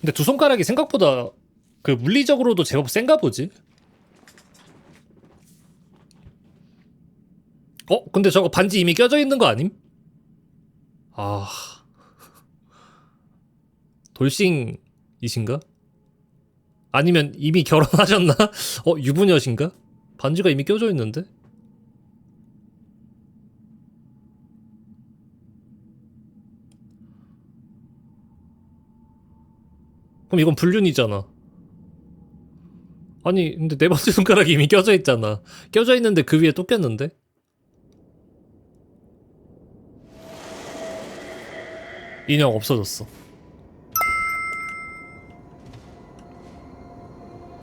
근데 두 손가락이 생각보다 그 물리적으로도 제법 센가 보지? 어? 근데 저거 반지 이미 껴져 있는 거 아님? 아. 돌싱이신가? 아니면 이미 결혼하셨나? 어, 유부녀신가? 반지가 이미 껴져 있는데? 그럼 이건 불륜이잖아. 아니, 근데 네 번째 손가락이 이미 껴져 있잖아. 껴져 있는데 그 위에 또 꼈는데? 인형 없어졌어.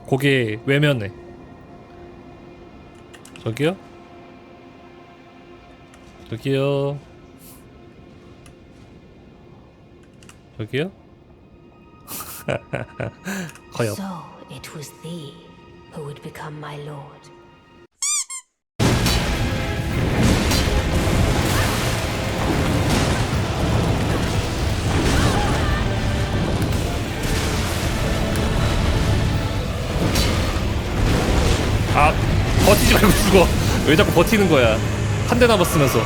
고개 외면해. 저기요? 저기요? 저기요? 없. So it was thee who would become my lord. 아 버티지 말고 죽어 왜 자꾸 버티는 거야 한 대 남았으면서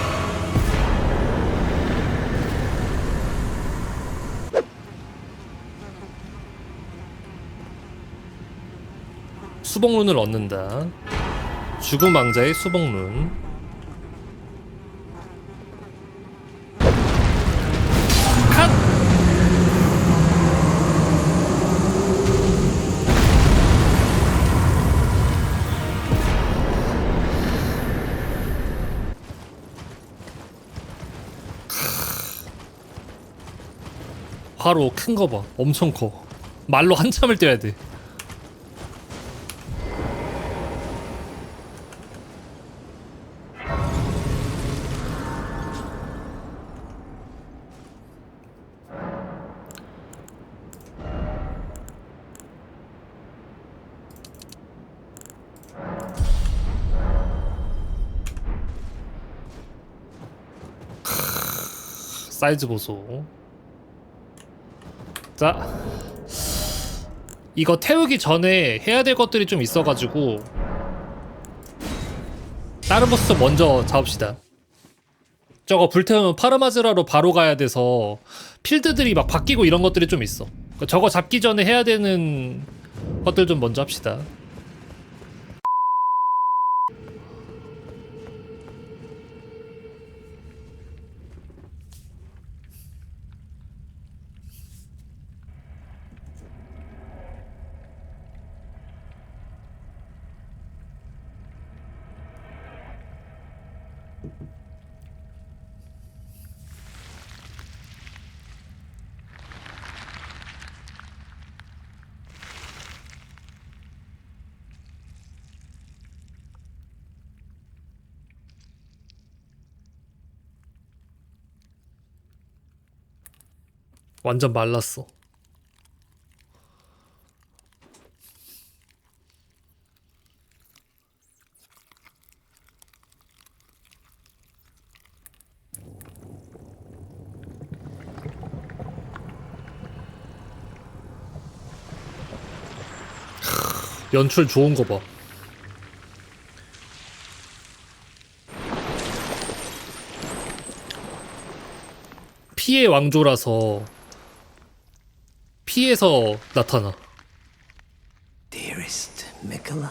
수복룬을 얻는다 죽음 왕자의 수복룬 컷! 화로 큰 거 봐. 엄청 커. 말로 한참을 뛰어야 돼. 사이즈 보소. 자 이거 태우기 전에 해야 될 것들이 좀 있어가지고 다른 보스 먼저 잡읍시다. 저거 불태우면 파르마즈라로 바로 가야 돼서 필드들이 막 바뀌고 이런 것들이 좀 있어. 그러니까 저거 잡기 전에 해야 되는 것들 좀 먼저 합시다 완전 말랐어 연출 좋은 거 봐. 피해 왕조라서 피해서 나타나. Dearest Mikola.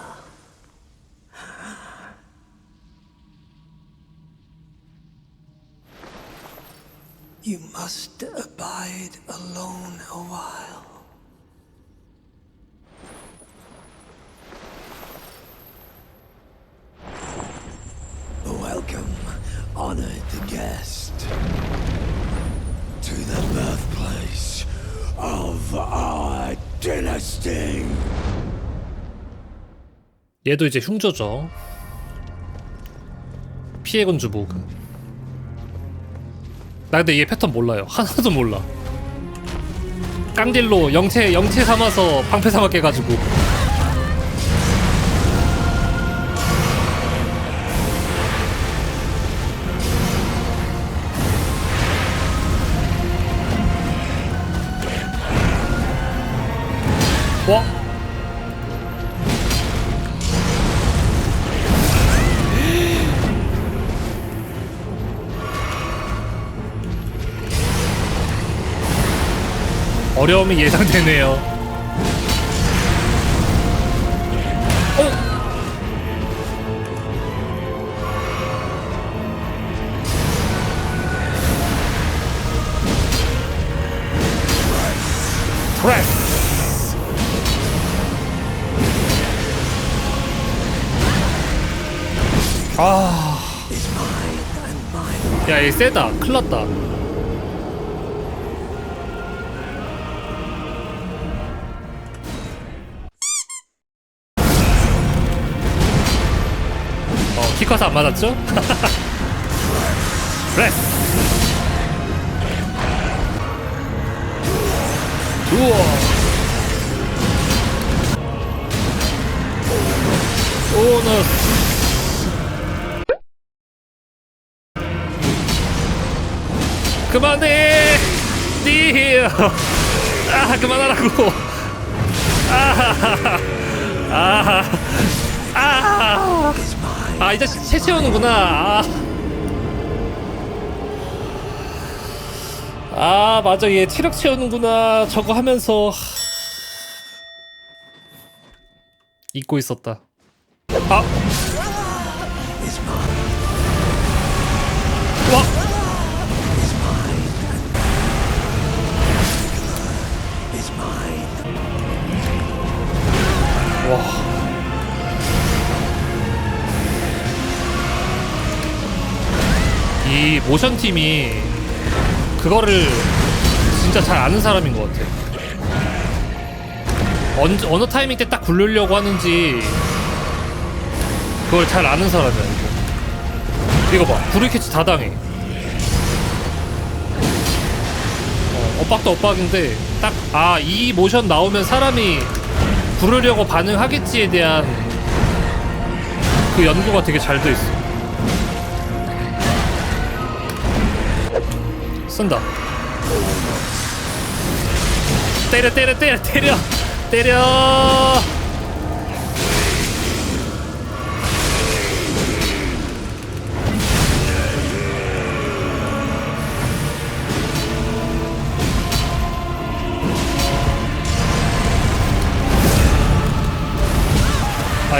You must abide alone a while. Honored guest, to the birthplace of our dynasty. 얘도 이제 흉조죠. 피해 군주 모그. 나 근데 얘 패턴 몰라요. 하나도 몰라. 깡딜로 영체 영체 삼아서 방패 삼아 깨가지고. 와. 어려움이 예상되네요. 어? 프 아. 야, 얘 세다. 큰일 났다. 어, 키 커서 안 맞았죠? 프레스. 우와. 그만해! 니! 아, 그만하라고! 아, 아, 아, 아, 이 자식 새 채우는구나. 아. 아, 맞아. 얘 체력 채우는구나. 저거 하면서. 잊고 있었다. 아! 와. 이 모션 팀이 그거를 진짜 잘 아는 사람인 것 같아. 언, 어느 타이밍 때 딱 굴르려고 하는지 그걸 잘 아는 사람이야. 이거, 이거 봐, 브리캐치 다 당해. 어, 엇박도 엇박인데 딱 아 이 모션 나오면 사람이 부르려고 반응하겠지에 대한 그 연구가 되게 잘 돼 있어. 쓴다. 때려 때려 때려 때려 때려.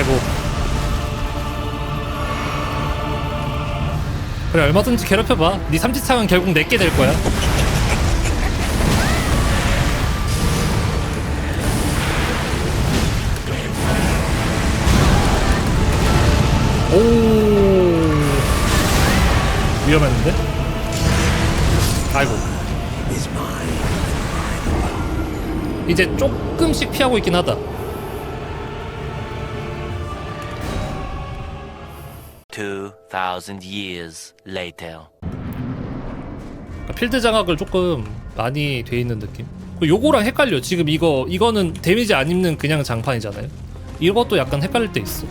아이고. 그래 얼마든지 괴롭혀봐. 네 삼지창은 결국 내게 될 거야. 오 위험했는데? 아이고 이제 조금씩 피하고 있긴 하다 2,000 years later. 그러니까 필드 장악을 조금 많이 돼 있는 느낌. 그 요거랑 헷갈려. 지금 이거 이거는 데미지 안 입는 그냥 장판이잖아요. 이것도 약간 헷갈릴 때 있어.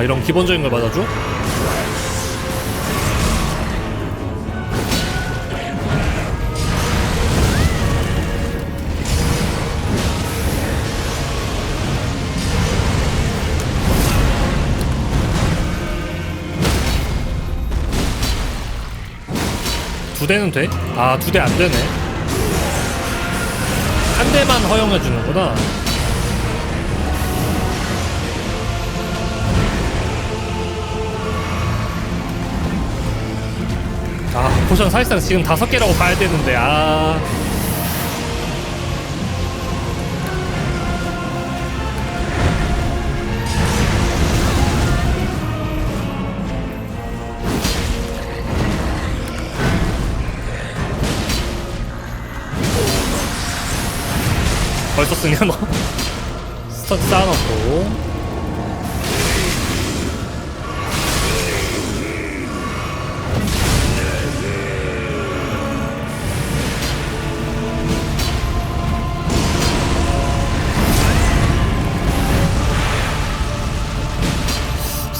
아 이런 기본적인 걸 맞아줘? 두 대는 돼? 아 두 대 안 되네 한 대만 허용해 주는구나 아 포션 사실상 지금 다섯 개라고 봐야 되는데 아. 벌써 쓰냐 너 스턴 쌓아놓고.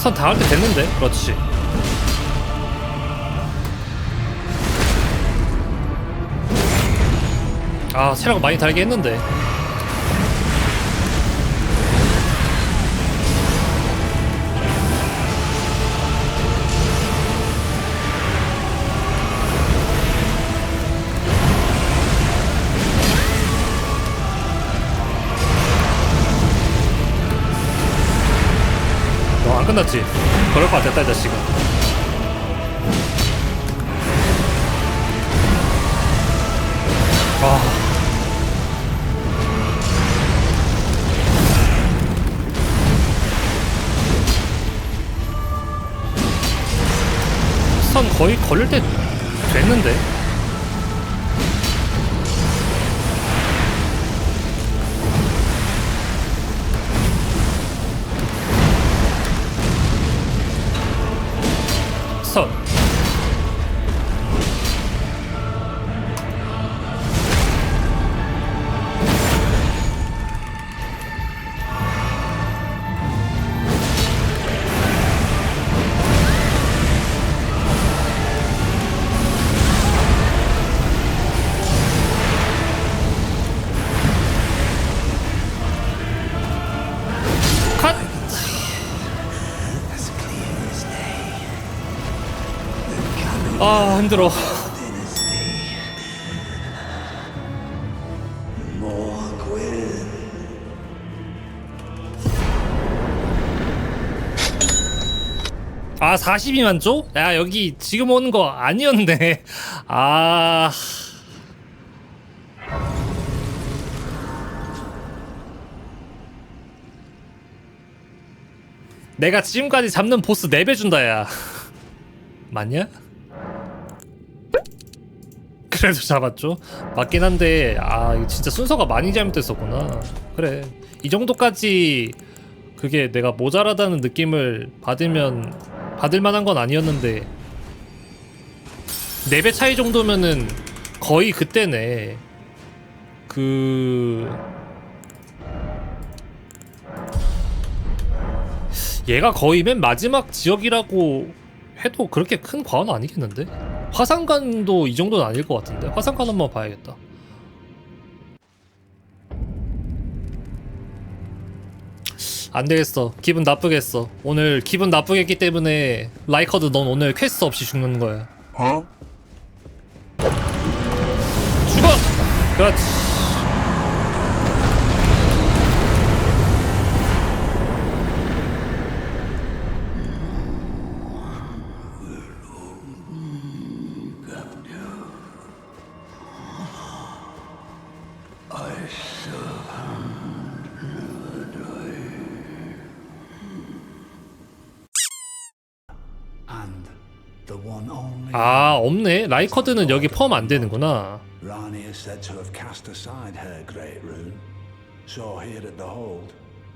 스턴 다할때 됐는데? 그렇지 아 체력 많이 달게 했는데 끝났지? 그럴 것 같았다 이 자식아. 아. 선 거의 걸릴 때 됐는데 선 아 힘들어. 아 42만 조? 야 여기 지금 오는 거 아니었네 아 내가 지금까지 잡는 보스 4배 준다 야 맞냐? 그래도 잡았죠. 맞긴 한데 아 진짜 순서가 많이 잘못됐었구나. 그래. 이 정도까지 그게 내가 모자라다는 느낌을 받으면 받을 만한 건 아니었는데 4배 차이 정도면은 거의 그때네. 그 얘가 거의 맨 마지막 지역이라고 해도 그렇게 큰 과언은 아니겠는데? 화산관도 이 정도는 아닐 것 같은데 화산관 한번 봐야겠다 안 되겠어. 기분 나쁘겠어. 오늘 기분 나쁘게 했기 때문에 라이커드 넌 오늘 퀘스트 없이 죽는 거야. Huh? 죽어! 그렇지. 아 없네. 라이커드는 여기 포함 안 되는구나. Rani is said to have cast aside her great rune. So here at the hold.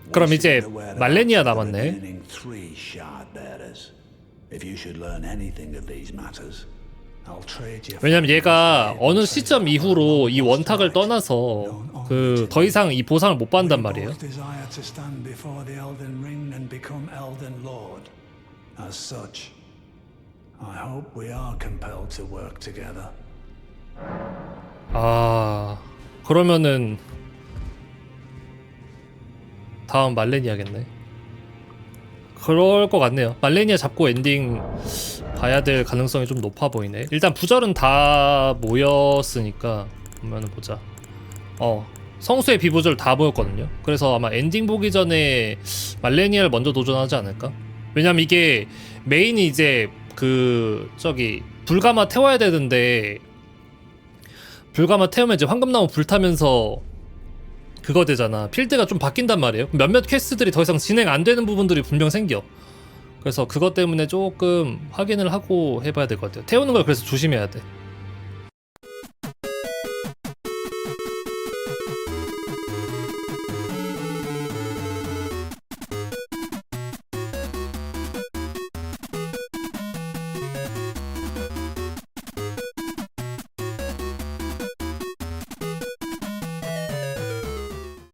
we 그럼 이제 말레니아 남았네. remaining three shard bearers. If you should learn anything of these matters, I'll trade you. 왜냐면 얘가 어느 시점 이후로 이 원탁을 떠나서 그 더 이상 이 보상을 못 받는단 말이에요. We both desire to stand before the Elden Ring and become Elden Lord. As such, I hope we are compelled to work together. 아 그러면은 다음 말레니아겠네. 그럴 것 같네요. 말레니아 잡고 엔딩 봐야 될 가능성이 좀 높아 보이네. 일단 부절은 다 모였으니까 보면은 보자. 어 성수의 비부절 다 모였거든요. 그래서 아마 엔딩 보기 전에 말레니아를 먼저 도전하지 않을까? 왜냐면 이게 메인이 이제 그 저기 불가마 태워야 되는데 불가마 태우면 이제 황금나무 불타면서 그거 되잖아. 필드가 좀 바뀐단 말이에요. 몇몇 퀘스트들이 더 이상 진행 안 되는 부분들이 분명 생겨. 그래서 그것 때문에 조금 확인을 하고 해봐야 될 것 같아요. 태우는 걸 그래서 조심해야 돼.